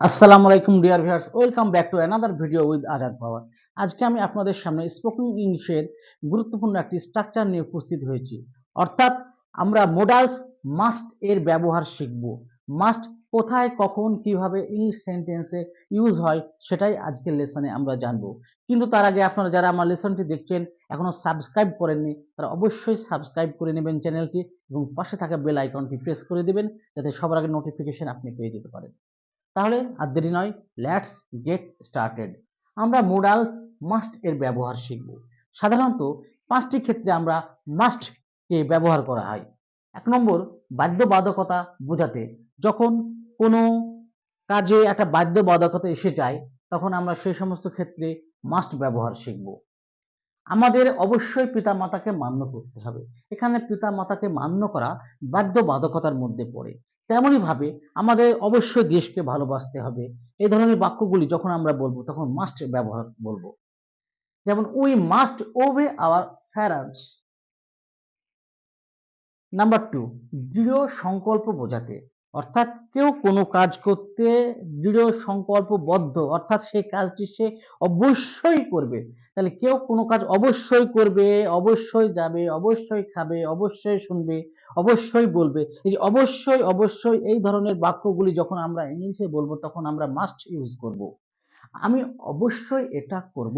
আসসালামু আলাইকুম dear viewers welcome back to another video with Azad power আজকে আমি আপনাদের সামনে স্পোকেন ইংলিশের গুরুত্বপূর্ণ একটি স্ট্রাকচার নিয়ে উপস্থিত হয়েছি। অর্থাৎ আমরা মোডালস মাস্ট এর ব্যবহার শিখব। মাস্ট কোথায়, কখন, কীভাবে ইংলিশ সেন্টেন্সে ইউজ হয়, সেটাই আজকের লেসনে আমরা জানব। কিন্তু তার আগে আপনারা যারা আমার লেসনটি দেখছেন, এখনও সাবস্ক্রাইব করেননি, তারা অবশ্যই সাবস্ক্রাইব করে নেবেন চ্যানেলটি এবং পাশে থাকা বেল আইকনটি প্রেস করে দেবেন, যাতে সবার আগে নোটিফিকেশন আপনি পেয়ে যেতে পারেন। তাহলে আর দেরি নয় লেটস গেট স্টার্টেড আমরা মোডালস মাস্ট এর ব্যবহার শিখব। সাধারণত পাঁচটি ক্ষেত্রে আমরা মাস্ট কে ব্যবহার করা হয়। এক নম্বর, বাধ্যবাধকতা বোঝাতে। যখন কোনো কাজে একটা বাধ্যবাধকতা এসে যায়, তখন আমরা সেই সমস্ত ক্ষেত্রে মাস্ট ব্যবহার শিখব। আমাদের অবশ্যই পিতামাতাকে মান্য করতে হবে। এখানে পিতামাতাকে মান্য করা বাধ্যবাধকতার মধ্যে পড়ে। তেমনই ভাবে আমাদের অবশ্যই দেশকে ভালোবাসতে হবে। এই ধরনের বাক্যগুলি যখন আমরা বলব, তখন মাস্ট ব্যবহার বলব। যেমন we must obey our parents number two দৃঢ় সংকল্প বোঝাতে। অর্থাৎ কেউ কোনো কাজ করতে দৃঢ় সংকল্পবদ্ধ অর্থাৎ সেই কাজটি সে অবশ্যই করবে। তাহলে কেউ কোনো কাজ অবশ্যই করবে, অবশ্যই যাবে, অবশ্যই খাবে, অবশ্যই শুনবে, অবশ্যই বলবে। এই যে অবশ্যই অবশ্যই এই ধরনের বাক্যগুলি যখন আমরা ইংলিশে বলব, তখন আমরা মাস্ট ইউজ করব। আমি অবশ্যই এটা করব।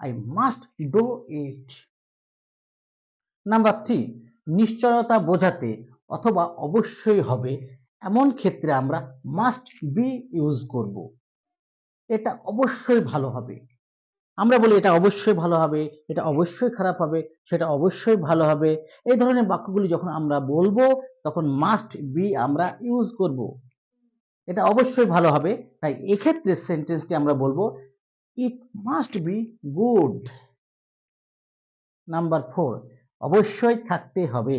I must do it number three নিশ্চয়তা বোঝাতে অথবা অবশ্যই হবে এমন ক্ষেত্রে আমরা মাস্ট বি ইউজ করব। এটা অবশ্যই ভালো হবে। আমরা বলি এটা অবশ্যই ভালো হবে, এটা অবশ্যই খারাপ হবে, সেটা অবশ্যই ভালো হবে। এই ধরনের বাক্যগুলি যখন আমরা বলব, তখন মাস্ট বি আমরা ইউজ করব। এটা অবশ্যই ভালো হবে। তাই এক্ষেত্রে সেন্টেন্সটি আমরা বলব it must be good number four অবশ্যই থাকতে হবে।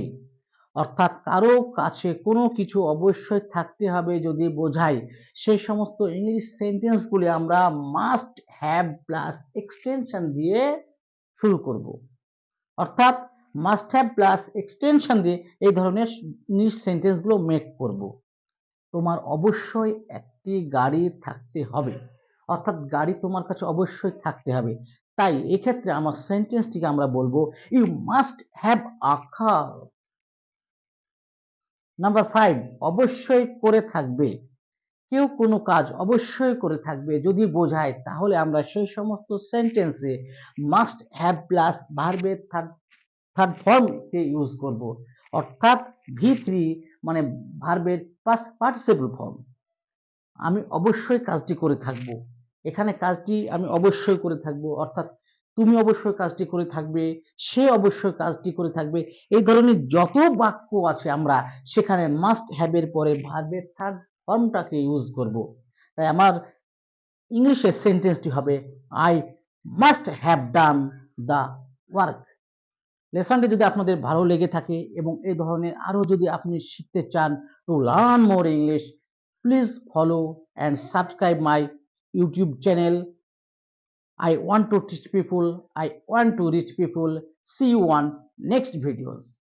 অর্থাৎ কারও কাছে কোনো কিছু অবশ্যই থাকতে হবে যদি বোঝাই। সেই সমস্ত ইংলিশ সেন্টেন্সগুলি আমরা মাস্ট হ্যাভ প্লাস এক্সটেনশন দিয়ে শুরু করব। অর্থাৎ মাস্ট হ্যাভ প্লাস এক্সটেনশন দিয়ে এই ধরনের ইংলিশ সেন্টেন্সগুলো মেক করব। তোমার অবশ্যই একটি গাড়ি থাকতে হবে। অর্থাৎ গাড়ি তোমার কাছে অবশ্যই থাকতে হবে। তাই এক্ষেত্রে আমার সেন্টেন্সটিকে আমরা বলব you must have a car number five অবশ্যই করে থাকবে। কেউ কোনো কাজ অবশ্যই করে থাকবে যদি বোঝায়, তাহলে আমরা সেই সমস্ত সেন্টেন্সে মাস্ট হ্যাভ প্লাস ভার্বের থার্ড থার্ড ফর্মকে ইউজ করব। অর্থাৎ ভি থ্রি মানে ভার্বের পাস্ট পার্টিসিপল ফর্ম আমি অবশ্যই কাজটি করে থাকব। এখানে কাজটি আমি অবশ্যই করে থাকব। অর্থাৎ তুমি অবশ্যই কাজটি করে থাকবে, সে অবশ্যই কাজটি করে থাকবে। এই ধরনের যত বাক্য আছে আমরা সেখানে মাস্ট হ্যাভের পরে ভার্বের থার্ড ফর্মটাকে ইউজ করব। তাই আমার ইংলিশের সেন্টেন্সটি হবে I must have done the work লেসনটি যদি আপনাদের ভালো লেগে থাকে এবং এই ধরনের আরও যদি আপনি শিখতে চান to learn more English please follow and subscribe my YouTube channel I want to teach people, I want to reach people. See you on next videos.